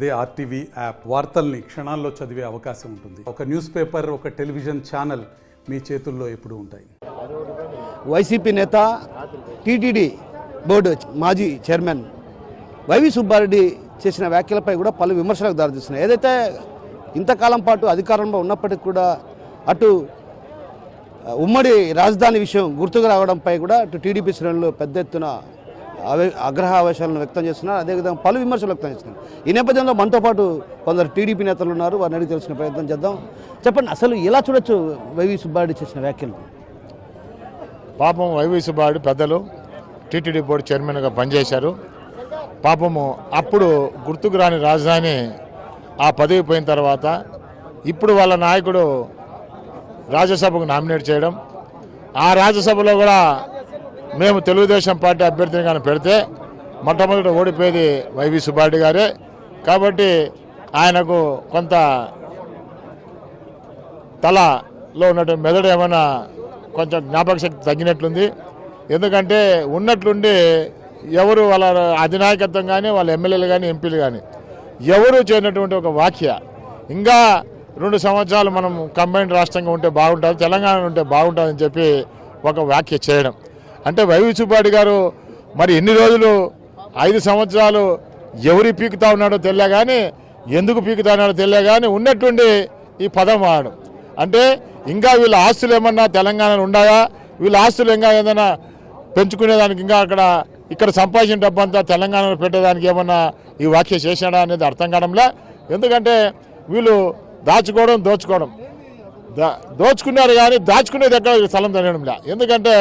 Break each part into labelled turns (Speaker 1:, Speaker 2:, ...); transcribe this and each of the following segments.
Speaker 1: అదే RTV app. వార్తల్ని క్షణాల్లో చదివే అవకాశం ఉంటుంది. ఒక న్యూస్ పేపర్ ఒక టెలివిజన్ ఛానల్ మీ చేతుల్లో ఎప్పుడు ఉంటాయి.
Speaker 2: వైసీపీ నేత టీటీడీ బోర్డు మాజీ చైర్మన్ వైవి సుబ్బారెడ్డి చేసిన వ్యాఖ్యలపై కూడా పలు విమర్శలకు దారితీస్తున్నాయి. ఏదైతే ఇంతకాలం పాటు అధికారంలో ఉన్నప్పటికీ కూడా అటు ఉమ్మడి రాజధాని విషయం గుర్తుకు రావడంపై కూడా అటు టీడీపీ శ్రేణులు పెద్ద ఎత్తున అవే ఆగ్రహావేశాలను వ్యక్తం చేస్తున్నారు. అదేవిధంగా పలు విమర్శలు వ్యక్తం చేస్తున్నారు. ఈ నేపథ్యంలో మనతో పాటు కొందరు టీడీపీ నేతలు ఉన్నారు. వారిని అడిగి తెలిసిన ప్రయత్నం చేద్దాం. చెప్పండి అసలు ఎలా చూడొచ్చు వైవి సుబ్బారెడ్డి చేసిన వ్యాఖ్యలు?
Speaker 3: పాపం వైవి సుబ్బారెడ్డి పెద్దలు టీటీడీ బోర్డు చైర్మన్గా పనిచేశారు. పాపము అప్పుడు గుర్తుకు రాని రాజధాని ఆ పదవి పోయిన తర్వాత ఇప్పుడు వాళ్ళ నాయకుడు రాజ్యసభకు నామినేట్ చేయడం ఆ రాజ్యసభలో కూడా మేము తెలుగుదేశం పార్టీ అభ్యర్థిని కానీ పెడితే మొట్టమొదటి ఓడిపోయేది వైవి సుబ్బారెడ్డి గారే. కాబట్టి ఆయనకు కొంత తలలో ఉన్నటువంటి మెదడు ఏమైనా కొంచెం జ్ఞాపక శక్తి తగ్గినట్లుంది. ఎందుకంటే ఉన్నట్లుండి ఎవరు వాళ్ళ అధినాయకత్వం కానీ వాళ్ళ ఎమ్మెల్యేలు కానీ ఎంపీలు కానీ ఎవరు చేయనటువంటి ఒక వాక్య ఇంకా రెండు సంవత్సరాలు మనం కంబైన్డ్ రాష్ట్రంగా ఉంటే బాగుంటుంది తెలంగాణ ఉంటే బాగుంటుందని చెప్పి ఒక వ్యాఖ్య చేయడం. అంటే వైవి సుబ్బారెడ్డి గారు మరి ఎన్ని రోజులు ఐదు సంవత్సరాలు ఎవరి పీకుతా ఉన్నాడో తెలియ కానీ ఎందుకు పీకుతా ఉన్నాడో తెలియ కానీ ఉన్నట్టుండి ఈ పదం వాడు అంటే ఇంకా వీళ్ళ ఆస్తులు ఏమన్నా తెలంగాణలో ఉండగా వీళ్ళ ఆస్తులు ఇంకా ఏదైనా పెంచుకునేదానికి ఇంకా అక్కడ ఇక్కడ సంపాదించిన డబ్బంతా తెలంగాణలో పెట్టేదానికి ఏమన్నా ఈ వ్యాఖ్య చేశాడా అనేది అర్థం కావడంలే. ఎందుకంటే వీళ్ళు దాచుకోవడం దోచుకోవడం. దా దోచుకున్నారు కానీ దాచుకునేది ఎక్కడ స్థలం తెలియడంలా. ఎందుకంటే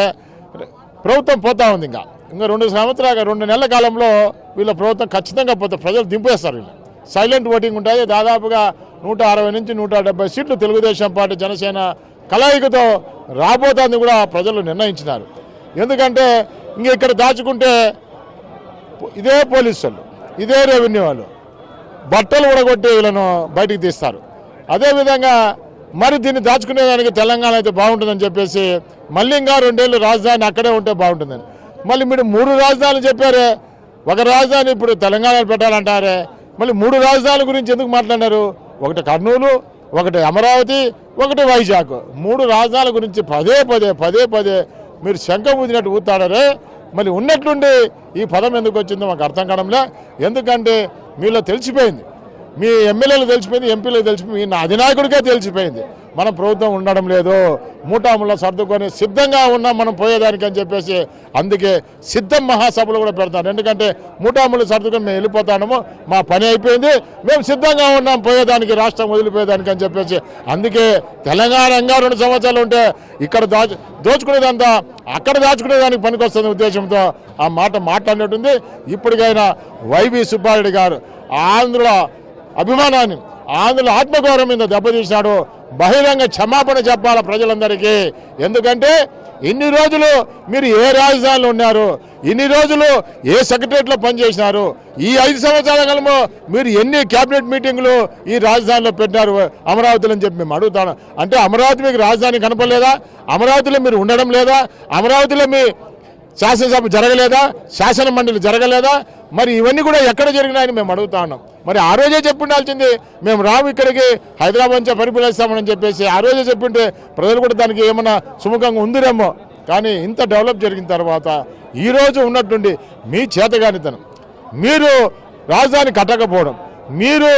Speaker 3: ప్రభుత్వం పోతా ఉంది ఇంకా. ఇంకా రెండు సంవత్సరాలు రెండు నెలల కాలంలో వీళ్ళ ప్రభుత్వం ఖచ్చితంగా పోతే ప్రజలు దింపేస్తారు వీళ్ళు సైలెంట్ ఓటింగ్ ఉంటుంది. దాదాపుగా నూట అరవై నుంచి నూట డెబ్బై సీట్లు తెలుగుదేశం పార్టీ జనసేన కలయికతో రాబోతోంది కూడా ప్రజలు నిర్ణయించినారు. ఎందుకంటే ఇంక ఇక్కడ దాచుకుంటే ఇదే పోలీసు వాళ్ళు ఇదే రెవెన్యూ వాళ్ళు. బట్టలు ఉడగొట్టి వీళ్ళను బయటికి తీస్తారు. అదేవిధంగా మరి దీన్ని దాచుకునేదానికి తెలంగాణ అయితే బాగుంటుందని చెప్పేసి మళ్ళీ ఇంకా రెండేళ్ళు రాజధాని అక్కడే ఉంటే బాగుంటుందని. మళ్ళీ మీరు మూడు రాజధానులు చెప్పారే. ఒక రాజధాని ఇప్పుడు తెలంగాణలో పెట్టాలంటారే. మళ్ళీ మూడు రాజధానుల గురించి ఎందుకు మాట్లాడారు? ఒకటి కర్నూలు ఒకటి అమరావతి ఒకటి వైజాగ్. మూడు రాజధానుల గురించి పదే పదే పదే పదే మీరు శంఖ ఊదినట్టు ఊతాడరే మళ్ళీ ఉన్నట్లుండి ఈ పదం ఎందుకు వచ్చిందో మాకు అర్థం కావడంలే. ఎందుకంటే మీలో తెలిసిపోయింది. మీ ఎమ్మెల్యేలు తెలిసిపోయింది ఎంపీలకు తెలిసిపోయింది మీ అధినాయకుడికే తెలిసిపోయింది. మన ప్రభుత్వం ఉండడం లేదు మూటాముల సర్దుకొని సిద్ధంగా ఉన్నాం మనం పోయేదానికి అని చెప్పేసి అందుకే సిద్ధం మహాసభలు కూడా పెడతారు. ఎందుకంటే మూటాములు సర్దుకొని మేము వెళ్ళిపోతాము మా పని అయిపోయింది మేము సిద్ధంగా ఉన్నాం పోయేదానికి రాష్ట్రం వదిలిపోయేదానికి అని చెప్పేసి. అందుకే తెలంగాణంగా రెండు సంవత్సరాలు ఉంటే ఇక్కడ దాచు దోచుకునేదంతా అక్కడ దాచుకునేదానికి పనికొస్తుంది ఉద్దేశంతో ఆ మాట మాట్లాడినట్టుంది. ఇప్పటికైనా వైవి సుబ్బారెడ్డి గారు ఆంధ్రుల అభిమానాన్ని ఆంధ్రుల ఆత్మగౌరవం మీద దెబ్బతీశాడు. బహిరంగ క్షమాపణ చెప్పాలి ప్రజలందరికీ. ఎందుకంటే ఇన్ని రోజులు మీరు ఏ రాజధానిలో ఉన్నారు? ఇన్ని రోజులు ఏ సెక్రటరియట్లో పనిచేసినారు? ఈ ఐదు సంవత్సరాల కాలంలో మీరు ఎన్ని కేబినెట్ మీటింగులు ఈ రాజధానిలో పెట్టినారు? అమరావతిలో అని చెప్పి మేము అడుగుతాను. అంటే అమరావతి మీకు రాజధాని కనపడలేదా? అమరావతిలో మీరు ఉండడం లేదా? అమరావతిలో మీ శాసనసభ జరగలేదా? శాసన మండలి జరగలేదా? మరి ఇవన్నీ కూడా ఎక్కడ జరిగినాయని మేము అడుగుతా ఉన్నాం. మరి ఆ రోజే చెప్పుండాల్సింది మేము రాము ఇక్కడికి హైదరాబాద్ నుంచే పరిపాలిస్తామని చెప్పేసి ఆ రోజే చెప్పింటే ప్రజలు కూడా దానికి ఏమన్నా సుముఖంగా ఉందిరేమో. కానీ ఇంత డెవలప్ జరిగిన తర్వాత ఈరోజు ఉన్నట్టుండి మీ చేతగానితనం. మీరు రాజధాని కట్టకపోవడం మీరు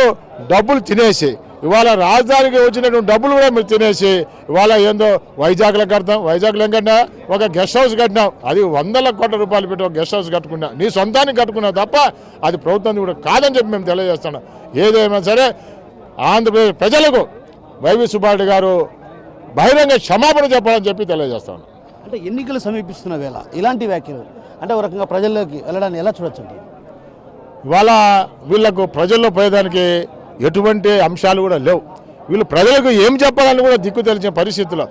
Speaker 3: డబ్బులు తినేసి ఇవాళ రాజధానికి వచ్చినటువంటి డబ్బులు కూడా మీరు తినేసి ఇవాళ ఏందో వైజాగ్లో కడతాం వైజాగ్లో ఏం కట్టినా ఒక గెస్ట్ హౌస్ కట్టినాం. అది వందల కోట్ల రూపాయలు పెట్టి ఒక గెస్ట్ హౌస్ కట్టుకున్నా. నీ సొంతానికి కట్టుకున్నావు తప్ప అది ప్రభుత్వం కూడా కాదని చెప్పి మేము తెలియజేస్తున్నాం ఏదేమైనా సరే ఆంధ్రప్రదేశ్ ప్రజలకు వైవి సుబ్బారెడ్డి గారు బహిరంగ క్షమాపణ చెప్పాలని చెప్పి తెలియజేస్తాను.
Speaker 2: అంటే ఎన్నికలు సమీపిస్తున్న వేళ ఇలాంటి వ్యాఖ్యలు అంటే ఒక రకంగా ప్రజల్లోకి వెళ్ళడాన్ని ఎలా చూడొచ్చు
Speaker 3: ఇవాళ వీళ్ళకు ప్రజల్లో పోయేదానికి ఎటువంటి అంశాలు కూడా లేవు. వీళ్ళు ప్రజలకు ఏం చెప్పాలని కూడా దిక్కు తెలిసిన పరిస్థితుల్లో.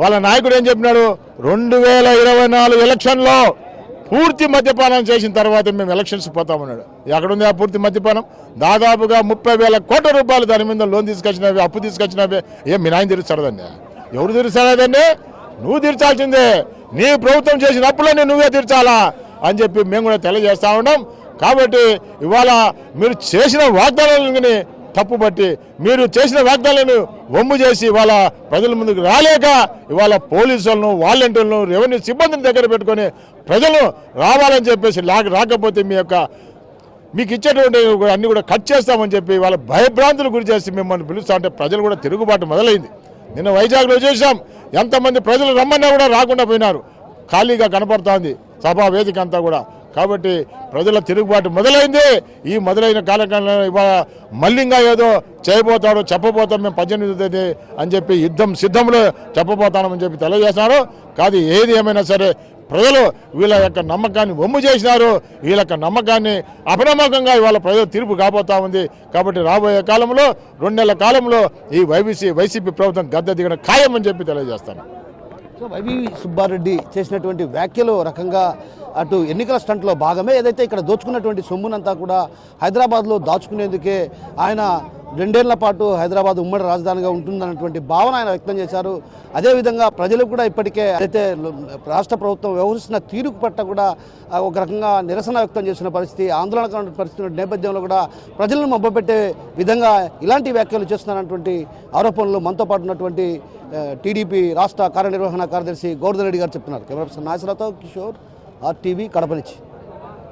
Speaker 3: వాళ్ళ నాయకుడు ఏం చెప్పినాడు? రెండు వేల ఇరవై నాలుగు ఎలక్షన్లో పూర్తి మద్యపానం చేసిన తర్వాత మేము ఎలక్షన్స్ పోతామన్నాడు. ఎక్కడుంది ఆ పూర్తి మద్యపానం? దాదాపుగా ముప్పై వేల కోట్ల రూపాయలు దాని మీద లోన్ తీసుకొచ్చినవి అప్పు తీసుకొచ్చినవి. ఏం మీ నాయన తీరుస్తాడదండి ఎవరు తీరుస్తాడదండి నువ్వు తీర్చాల్సిందే. నీ ప్రభుత్వం చేసిన అప్పులన్నీ నువ్వే తీర్చాలా అని చెప్పి మేము కూడా తెలియజేస్తా ఉన్నాం. కాబట్టి ఇవాళ మీరు చేసిన వాగ్దానాలని తప్పుపట్టి మీరు చేసిన వాగ్దానాలను వమ్ము చేసి ఇవాళ ప్రజల ముందుకు రాలేక ఇవాళ పోలీసులను వాలంటీర్లను రెవెన్యూ సిబ్బందిని దగ్గర పెట్టుకొని ప్రజలు రావాలని చెప్పేసి రాకపోతే మీ యొక్క మీకు ఇచ్చేటువంటి అన్ని కూడా కట్ చేస్తామని చెప్పి వాళ్ళ భయభ్రాంతులు గురి చేసి మిమ్మల్ని పిలుస్తామంటే ప్రజలు కూడా తిరుగుబాటు మొదలైంది. నిన్న వైజాగ్లో చూసాం ఎంతమంది ప్రజలు రమ్మన్నా కూడా రాకుండా పోయినారు. ఖాళీగా కనపడుతోంది సభా వేదిక అంతా కూడా. కాబట్టి ప్రజల తిరుగుబాటు మొదలైంది. ఈ మొదలైన కాలకాలంలో ఇవాళ మళ్ళీగా ఏదో చేయబోతాడు చెప్పబోతాం మేము పద్దెనిమిది తేదీ అని చెప్పి యుద్ధం సిద్ధంలో చెప్పబోతామని చెప్పి తెలియజేస్తున్నారు. కాదు ఏది ఏమైనా సరే ప్రజలు వీళ్ళ యొక్క నమ్మకాన్ని వమ్ము చేసినారు. వీళ్ళ యొక్క నమ్మకాన్ని అపనమ్మకంగా ఇవాళ ప్రజలు తీర్పు కాబోతా ఉంది. కాబట్టి రాబోయే కాలంలో రెండు నెలల కాలంలో ఈ వైబీసీ వైసీపీ ప్రభుత్వం గద్దె దిగడం ఖాయమని చెప్పి తెలియజేస్తాను.
Speaker 2: సో వైవి సుబ్బారెడ్డి చేసినటువంటి వ్యాఖ్యలు రకంగా అటు ఎన్నికల స్టంట్లో భాగమే. ఏదైతే ఇక్కడ దోచుకున్నటువంటి సొమ్మునంతా కూడా హైదరాబాద్లో దాచుకునేందుకే ఆయన రెండేళ్ళ పాటు హైదరాబాద్ ఉమ్మడి రాజధానిగా ఉంటుందన్నటువంటి భావన ఆయన వ్యక్తం చేశారు. అదేవిధంగా ప్రజలకు కూడా ఇప్పటికే అయితే రాష్ట్ర ప్రభుత్వం వ్యవహరిస్తున్న తీరుకు పట్ల కూడా ఒక రకంగా నిరసన వ్యక్తం చేసిన పరిస్థితి ఆందోళన పరిస్థితి నేపథ్యంలో కూడా ప్రజలను మబ్బపెట్టే విధంగా ఇలాంటి వ్యాఖ్యలు చేస్తున్నారన్నటువంటి ఆరోపణలు మనతో పాటు ఉన్నటువంటి టీడీపీ రాష్ట్ర కార్యనిర్వహణ కార్యదర్శి గౌర్ధన్ రెడ్డి గారు చెప్తున్నారు. కెమెరా పర్సన్ నాసిరాతో కిషోర్ ఆర్టీవీ కడప నుంచి.